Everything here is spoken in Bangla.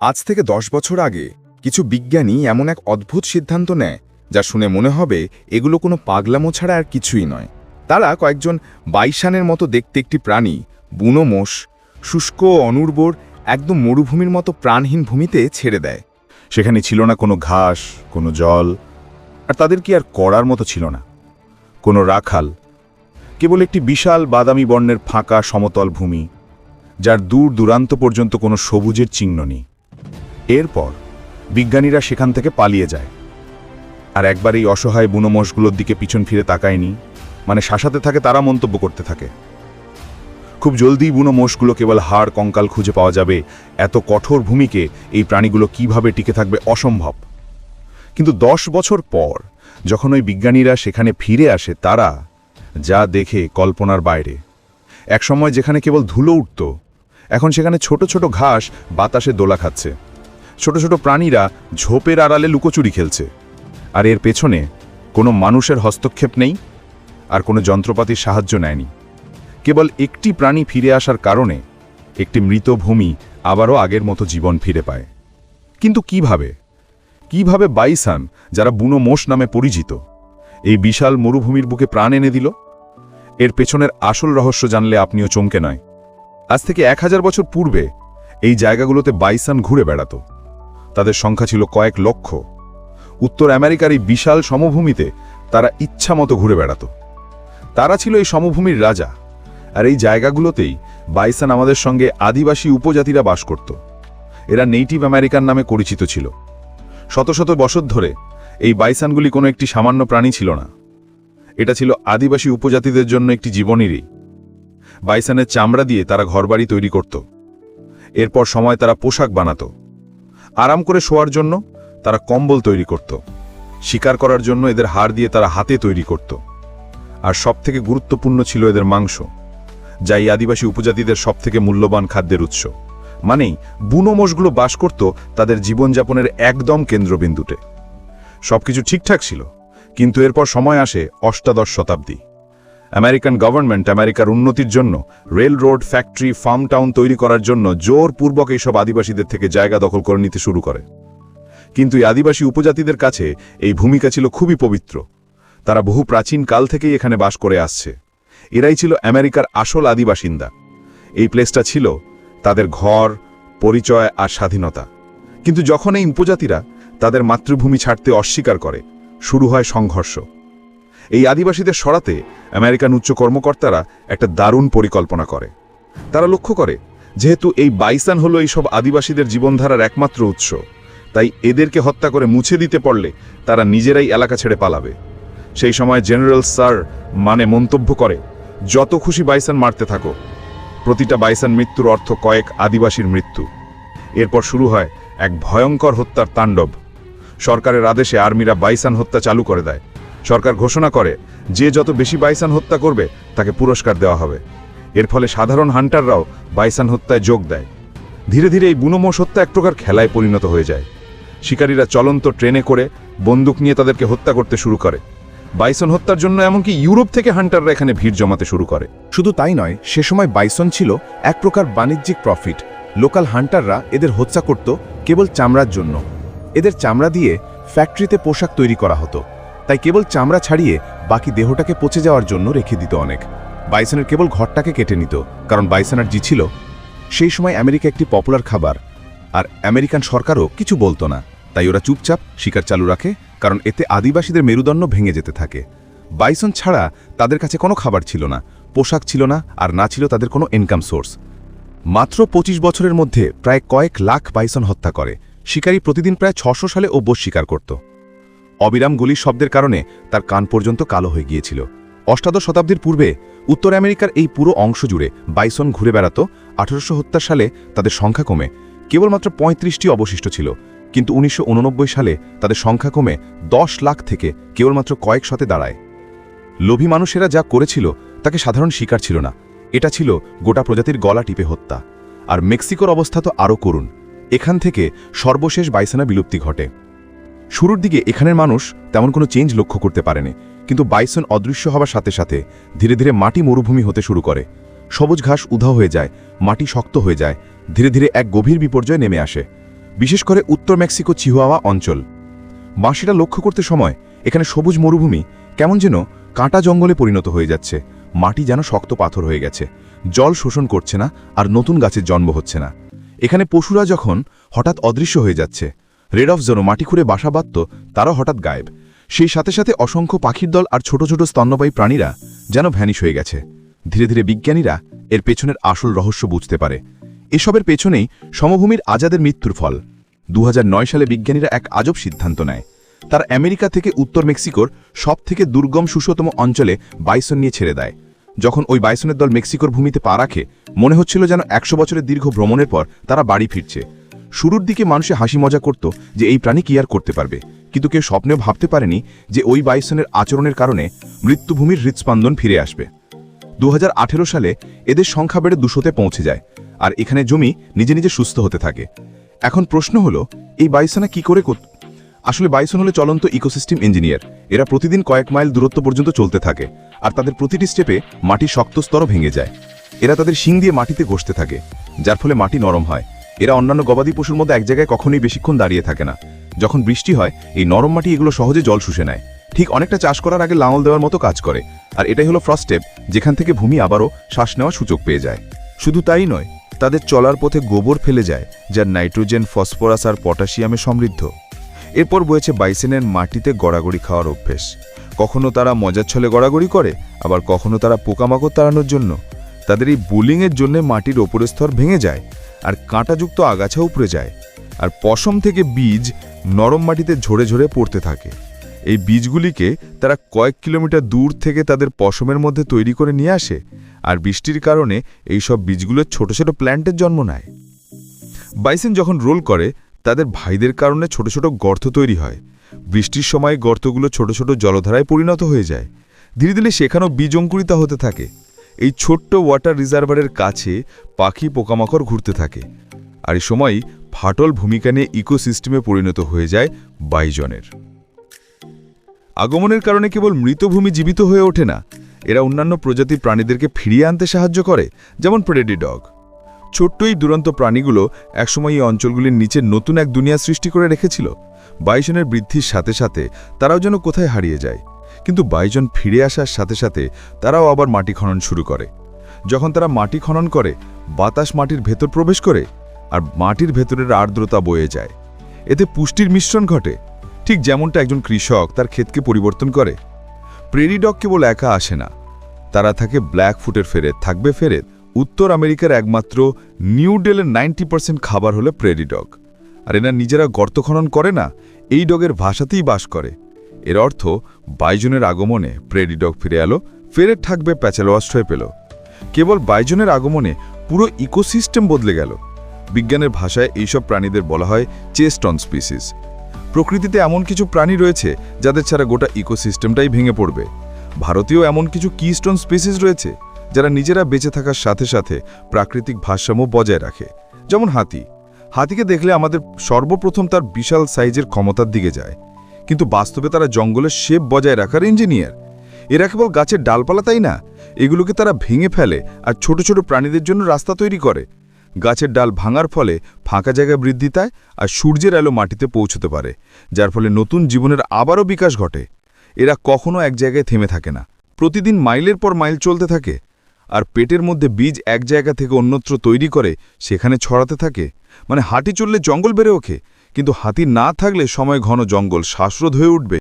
আজ থেকে দশ বছর আগে কিছু বিজ্ঞানী এমন এক অদ্ভুত সিদ্ধান্ত নেয়, যা শুনে মনে হবে এগুলো কোনো পাগলামো ছাড়া আর কিছুই নয়। তারা কয়েকজন বাইশানের মতো দেখতে একটি প্রাণী, বুনো মোষ, শুষ্ক অনুর্বর, একদম মরুভূমির মতো প্রাণহীন ভূমিতে ছেড়ে দেয়। সেখানে ছিল না কোনো ঘাস, কোনো জল, আর তাদের কি আর করার মতো ছিল না। কোনো রাখাল, কেবল একটি বিশাল বাদামি বর্ণের ফাঁকা সমতল ভূমি, যার দূর দূরান্ত পর্যন্ত কোনো সবুজের চিহ্ন নেই। এরপর বিজ্ঞানীরা সেখান থেকে পালিয়ে যায়। আর একবার এই অসহায় বুনোমোষগুলোর দিকে পিছন ফিরে তাকায়নি মানে শাসাতে থাকে তারা মন্তব্য করতে থাকে। খুব জলদি বুনো মোষগুলো কেবল হাড়, কঙ্কাল খুঁজে পাওয়া যাবে, এত কঠোর ভূমিকে এই প্রাণীগুলো কীভাবে টিকে থাকবে অসম্ভব। কিন্তু দশ বছর পর যখন ওই বিজ্ঞানীরা সেখানে ফিরে আসে, তারা যা দেখে কল্পনার বাইরে। একসময় যেখানে কেবল ধুলো উঠত, এখন সেখানে ছোট ছোট ঘাস বাতাসে দোলা খাচ্ছে। ছোট ছোট প্রাণীরা ঝোপের আড়ালে লুকোচুরি খেলছে। আর এর পেছনে কোনো মানুষের হস্তক্ষেপ নেই আর কোনো যন্ত্রপাতির সাহায্য নেয়নি। কেবল একটি প্রাণী ফিরে আসার কারণে একটি মৃত ভূমি আবারও আগের মতো জীবন ফিরে পায়। কিন্তু কীভাবে? কীভাবে বাইসান, যারা বুনো মোষ নামে পরিচিত, এই বিশাল মরুভূমির বুকে প্রাণ এনে দিল? এর পেছনের আসল রহস্য জানলে আপনিও চমকে নয়। আজ থেকে এক হাজার বছর পূর্বে এই জায়গাগুলোতে বাইসান ঘুরে বেড়াত। তাদের সংখ্যা ছিল কয়েক লক্ষ। উত্তর আমেরিকার এই বিশাল সমভূমিতে তারা ইচ্ছামতো ঘুরে বেড়াত। তারা ছিল এই সমভূমির রাজা, আর এই জায়গাগুলোতেই বাইসান আমাদের সঙ্গে আদিবাসী উপজাতিরা বাস করত। এরা নেটিভ আমেরিকান নামে পরিচিত ছিল। শত শত বছর ধরে এই বাইসানগুলি কোনো একটি সামান্য প্রাণী ছিল না। এটা ছিল আদিবাসী উপজাতিদের জন্য একটি জীবনেরই। বাইসানের চামড়া দিয়ে তারা ঘরবাড়ি তৈরি করত। এরপর সময় তারা পোশাক বানাত। আরাম করে শোয়ার জন্য তারা কম্বল তৈরি করত। শিকার করার জন্য এদের হাড় দিয়ে তারা হাতে তৈরি করত। আর সবথেকে গুরুত্বপূর্ণ ছিল এদের মাংস, যা এই আদিবাসী উপজাতিদের সবথেকে মূল্যবান খাদ্যের উৎস। মানেই বুনো মোষগুলো বাস করত তাদের জীবনযাপনের একদম কেন্দ্রবিন্দুতে। সবকিছু ঠিকঠাক ছিল, কিন্তু এরপর সময় আসে অষ্টাদশ শতাব্দী। আমেরিকান গভর্নমেন্ট আমেরিকার উন্নতির জন্য rail road factory farm town তৈরি করার জন্য জোরপূর্বক এইসব আদিবাসীদের থেকে জায়গা দখল করে নিতে শুরু করে। কিন্তু এই আদিবাসী উপজাতিদের কাছে এই ভূমিকা ছিল খুবই পবিত্র। তারা বহু প্রাচীন কাল থেকেই এখানে বাস করে আসছে। এরাই ছিল আমেরিকার আসল আদিবাসিন্দা। এই প্লেসটা ছিল তাদের ঘর, পরিচয় আর স্বাধীনতা। কিন্তু যখন এই উপজাতিরা তাদের মাতৃভূমি ছাড়তে অস্বীকার করে, শুরু হয় সংঘর্ষ। এই আদিবাসীদের সরাতে আমেরিকান উচ্চ কর্মকর্তারা একটা দারুণ পরিকল্পনা করে। তারা লক্ষ্য করে, যেহেতু এই বাইসান হলো এইসব আদিবাসীদের জীবনধারার একমাত্র উৎস, তাই এদেরকে হত্যা করে মুছে দিতে পারলে তারা নিজেরাই এলাকা ছেড়ে পালাবে। সেই সময় জেনারেল স্যার মানে মন্তব্য করে, যত খুশি বাইসান মারতে থাকো। প্রতিটা বাইসান মৃত্যুর অর্থ কয়েক আদিবাসীর মৃত্যু। এরপর শুরু হয় এক ভয়ঙ্কর হত্যার তাণ্ডব। সরকারের আদেশে আর্মিরা বাইসান হত্যা চালু করে দেয়। সরকার ঘোষণা করে, যে যত বেশি বাইসান হত্যা করবে, তাকে পুরস্কার দেওয়া হবে। এর ফলে সাধারণ হান্টাররাও বাইসান হত্যায় যোগ দেয়। ধীরে ধীরে এই বুনোমোষ হত্যা এক প্রকার খেলায় পরিণত হয়ে যায়। শিকারীরা চলন্ত ট্রেনে করে বন্দুক নিয়ে তাদেরকে হত্যা করতে শুরু করে। বাইসন হত্যার জন্য এমনকি ইউরোপ থেকে হান্টাররা এখানে ভিড় জমাতে শুরু করে। শুধু তাই নয়, সে সময় বাইসন ছিল এক প্রকার বাণিজ্যিক প্রফিট। লোকাল হান্টাররা এদের হত্যা করত কেবল চামড়ার জন্য। এদের চামড়া দিয়ে ফ্যাক্টরিতে পোশাক তৈরি করা হতো। তাই কেবল চামড়া ছাড়িয়ে বাকি দেহটাকে পচে যাওয়ার জন্য রেখে দিত অনেক। বাইসনের কেবল ঘরটাকে কেটে নিত, কারণ বাইসনের জি ছিল। সেই সময় আমেরিকা একটি পপুলার খাবার, আর আমেরিকান সরকারও কিছু বলতো না। তাই ওরা চুপচাপ শিকার চালু রাখে, কারণ এতে আদিবাসীদের মেরুদণ্ড ভেঙে যেতে থাকে। বাইসন ছাড়া তাদের কাছে কোনো খাবার ছিল না, পোশাক ছিল না, আর না ছিল তাদের কোনো ইনকাম সোর্স মাত্র ২৫ বছরের মধ্যে প্রায় কয়েক লাখ বাইসন হত্যা করে। শিকারী প্রতিদিন প্রায় ছশো সালে অভ্যোস শিকার করত। অবিরাম গুলির শব্দের কারণে তার কান পর্যন্ত কালো হয়ে গিয়েছিল। অষ্টাদশ শতাব্দীর পূর্বে উত্তর আমেরিকার এই পুরো অংশ জুড়ে বাইসন ঘুরে বেড়াত। আঠারোশো সালে তাদের সংখ্যা কমে। কেবলমাত্র পঁয়ত্রিশটি অবশিষ্ট ছিল। কিন্তু উনিশশো উননব্বই সালে তাদের সংখ্যা কমে দশ লাখ থেকে কেবলমাত্র কয়েক শতে দাঁড়ায়। লোভী মানুষেরা যা করেছিল তাকে সাধারণ শিকার ছিল না। এটা ছিল গোটা প্রজাতির গলা টিপে হত্যা। আর মেক্সিকোর অবস্থা তো আরও করুন এখান থেকে সর্বশেষ বাইসানা বিলুপ্তি ঘটে। শুরুর দিকে এখানের মানুষ তেমন কোনো চেঞ্জ লক্ষ্য করতে পারেনি, কিন্তু বাইসন অদৃশ্য হওয়ার সাথে সাথে ধীরে ধীরে মাটি মরুভূমি হতে শুরু করে। সবুজ ঘাস উধাও হয়ে যায়, মাটি শক্ত হয়ে যায়, ধীরে ধীরে এক গভীর বিপর্যয় নেমে আসে, বিশেষ করে উত্তর মেক্সিকো চিহুয়াওয়া অঞ্চল। বাঁশিটা লক্ষ্য করতে সময়, এখানে সবুজ মরুভূমি কেমন যেন কাঁটা জঙ্গলে পরিণত হয়ে যাচ্ছে, মাটি যেন শক্ত পাথর হয়ে গেছে, জল শোষণ করছে না আর নতুন গাছের জন্ম হচ্ছে না। এখানে পশুরা যখন হঠাৎ অদৃশ্য হয়ে যাচ্ছে রেড অফ যেন মাটি খুঁড়ে বাসা বাঁধত, তারাও হঠাৎ গায়েব। সেই সাথে সাথে অসংখ্য পাখির দল আর ছোট ছোট স্তন্যপায়ী প্রাণীরা যেন ভ্যানিশ হয়ে গেছে। ধীরে ধীরে বিজ্ঞানীরা এর পেছনের আসল রহস্য বুঝতে পারে। এসবের পেছনেই সমভূমির আজাদের মৃত্যুর ফল। দু হাজার নয় সালে বিজ্ঞানীরা এক আজব সিদ্ধান্ত নেয়। তার আমেরিকা থেকে উত্তর মেক্সিকোর সব থেকে দুর্গম সুষতম অঞ্চলে বাইসন নিয়ে ছেড়ে দেয়। যখন ওই বাইসনের দল মেক্সিকোর ভূমিতে পা রাখে, মনে হচ্ছিল যেন একশো বছরের দীর্ঘ ভ্রমণের পর তারা বাড়ি ফিরছে। শুরুর দিকে মানুষে হাসি মজা করত যে এই প্রাণী কি আর করতে পারবে। কিন্তু কেউ স্বপ্নেও ভাবতে পারেনি যে ওই বাইসনের আচরণের কারণে মৃত্যুভূমির হৃৎস্পন্দন ফিরে আসবে। দু হাজার আঠেরো সালে এদের সংখ্যা বেড়ে দুশোতে পৌঁছে যায় আর এখানে জমি নিজে নিজে সুস্থ হতে থাকে। এখন প্রশ্ন হলো, এই বাইসনা কি করে আসলে বাইসন হলো চলন্ত ইকোসিস্টেম ইঞ্জিনিয়ার। এরা প্রতিদিন কয়েক মাইল দূরত্ব পর্যন্ত চলতে থাকে আর তাদের প্রতিটি স্টেপে মাটি শক্ত স্তরও ভেঙে যায়। এরা তাদের শিং দিয়ে মাটিতে ঘষতে থাকে, যার ফলে মাটি নরম হয়। এরা অন্যান্য গবাদি পশুর মধ্যে এক জায়গায় কখনোই বেশিক্ষণ দাঁড়িয়ে থাকে না। যখন বৃষ্টি হয়, এই নরম মাটি এগুলো সহজে জল শুষে নেয়। ঠিক অনেকটা চাষ করার আগে লাঙল দেওয়ার মতো কাজ করে। আর এটাই হলো ফার্স্ট স্টেপ যেখান থেকে ভূমি আবারও শ্বাস নেওয়ার সুযোগ পেয়ে যায়। শুধু তাই নয়, তাদের চলার পথে গোবর ফেলে যায়, যার নাইট্রোজেন, ফসফরাস আর পটাশিয়ামে সমৃদ্ধ। এরপর বয়েছে বাইসেনের মাটিতে গড়াগড়ি খাওয়ার অভ্যেস। কখনো তারা মজার ছলে গড়াগড়ি করে, আবার কখনো তারা পোকামাকড় তাড়ানোর জন্য। তাদের এই বুলিংয়ের জন্য মাটির ওপরের স্তর ভেঙে যায় আর কাঁটাযুক্ত আগাছা উপড়ে যায়, আর পশম থেকে বীজ নরম মাটিতে ঝরে ঝরে পড়তে থাকে। এই বীজগুলিকে তারা কয়েক কিলোমিটার দূর থেকে তাদের পশমের মধ্যে তৈরি করে নিয়ে আসে, আর বৃষ্টির কারণে এই সব বীজগুলো ছোট ছোট প্ল্যান্টের জন্ম নেয়। বাইসেন যখন রোল করে, তাদের ভাইদের কারণে ছোট ছোট গর্ত তৈরি হয়। বৃষ্টির সময় গর্তগুলো ছোট ছোট জলধারায় পরিণত হয়ে যায়। ধীরে ধীরে সেখানেও বীজ অঙ্কুরিত হতে থাকে। এই ছোট্ট ওয়াটার রিজার্ভারের কাছে পাখি পোকামাকড় ঘুরতে থাকে। আর এই সময় ফাটল ভূমিকা নিয়ে ইকোসিস্টেমে পরিণত হয়ে যায় বাইজনের। আগমনের কারণে কেবল মৃতভূমি জীবিত হয়ে ওঠে না, এরা অন্যান্য প্রজাতির প্রাণীদেরকে ফিরিয়ে আনতে সাহায্য করে, যেমন প্রেডি ডগ। ছোট্ট এই দুরন্ত প্রাণীগুলো একসময় এই অঞ্চলগুলির নিচে নতুন এক দুনিয়া সৃষ্টি করে রেখেছিল। বাইজনের বৃদ্ধির সাথে সাথে তারাও যেন কোথায় হারিয়ে যায়। কিন্তু বাইজন ফিরে আসার সাথে সাথে তারাও আবার মাটি খনন শুরু করে। যখন তারা মাটি খনন করে, বাতাস মাটির ভেতর প্রবেশ করে আর মাটির ভেতরের আর্দ্রতা বয়ে যায়। এতে পুষ্টির মিশ্রণ ঘটে, ঠিক যেমনটা একজন কৃষক তার ক্ষেতকে পরিবর্তন করে। প্রেরিডগ কেবল একা আসে না, তারা থাকে ব্ল্যাক ফুটের ফেরেত, থাকবে ফেরেত। উত্তর আমেরিকার একমাত্র নিউ ডেলের নাইনটি পার্সেন্ট খাবার হলো প্রেরিডগ আর এরা নিজেরা গর্ত খনন করে না, এই ডগের ভাষাতেই বাস করে। এর অর্থ বাইজনের আগমনে প্রেরিডগ ফিরে এলো ফেরেত থাকবে প্যাচেলোয়াস্ট হয়ে পেল। কেবল বাইজনের আগমনে পুরো ইকোসিস্টেম বদলে গেল। বিজ্ঞানের ভাষায় এইসব প্রাণীদের বলা হয় চেস্টন স্পিসিস। প্রকৃতিতে এমন কিছু প্রাণী রয়েছে যাদের ছাড়া গোটা ইকোসিস্টেমটাই ভেঙে পড়বে। ভারতীয় এমন কিছু কিস্টোন স্পিসিস রয়েছে যারা নিজেরা বেঁচে থাকার সাথে সাথে প্রাকৃতিক ভারসাম্য বজায় রাখে। যেমন হাতি। হাতিকে দেখলে আমাদের সর্বপ্রথম তার বিশাল সাইজের ক্ষমতার দিকে যায়। কিন্তু বাস্তবে তারা জঙ্গলের শেপ বজায় রাখার ইঞ্জিনিয়ার। এরা কেবল গাছের ডালপালা তাই না? এগুলোকে তারা ভেঙে ফেলে আর ছোট ছোট প্রাণীদের জন্য রাস্তা তৈরি করে। গাছের ডাল ভাঙার ফলে ফাঁকা জায়গায় বৃদ্ধি পায় আর সূর্যের আলো মাটিতে পৌঁছতে পারে, যার ফলে নতুন জীবনের আবারও বিকাশ ঘটে। এরা কখনো এক জায়গায় থেমে থাকে না। প্রতিদিন মাইলের পর মাইল চলতে থাকে আর পেটের মধ্যে বীজ এক জায়গা থেকে অন্যত্র তৈরি করে সেখানে ছড়াতে থাকে। মানে হাঁটি চললে জঙ্গল বেড়ে ওঠে। কিন্তু হাতি না থাকলে সময় ঘন জঙ্গল শ্বাসরোধ হয়ে উঠবে।